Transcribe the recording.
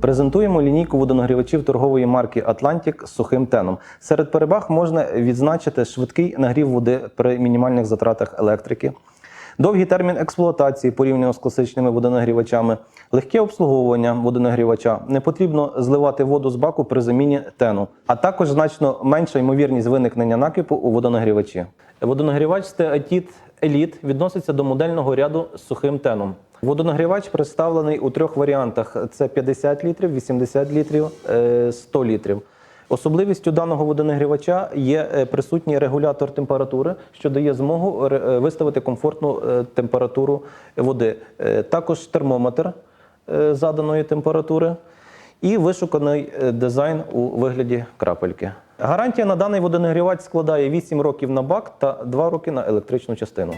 Презентуємо лінійку водонагрівачів торгової марки Atlantic з сухим теном. Серед переваг можна відзначити швидкий нагрів води при мінімальних затратах електрики, довгий термін експлуатації порівняно з класичними водонагрівачами, легке обслуговування водонагрівача, не потрібно зливати воду з баку при заміні тену, а також значно менша ймовірність виникнення накипу у водонагрівачі. Водонагрівач Steatit Elite відноситься до модельного ряду з сухим теном. Водонагрівач представлений у трьох варіантах: це 50 літрів, 80 літрів, е, 100 літрів. Особливістю даного водонагрівача є е, присутній регулятор температури, що дає змогу е, виставити комфортну е, температуру води. Е, Також термометр е, заданої температури і вишуканий е, дизайн у вигляді крапельки. Гарантія на даний водонагрівач складає 8 років на бак та 2 роки на електричну частину.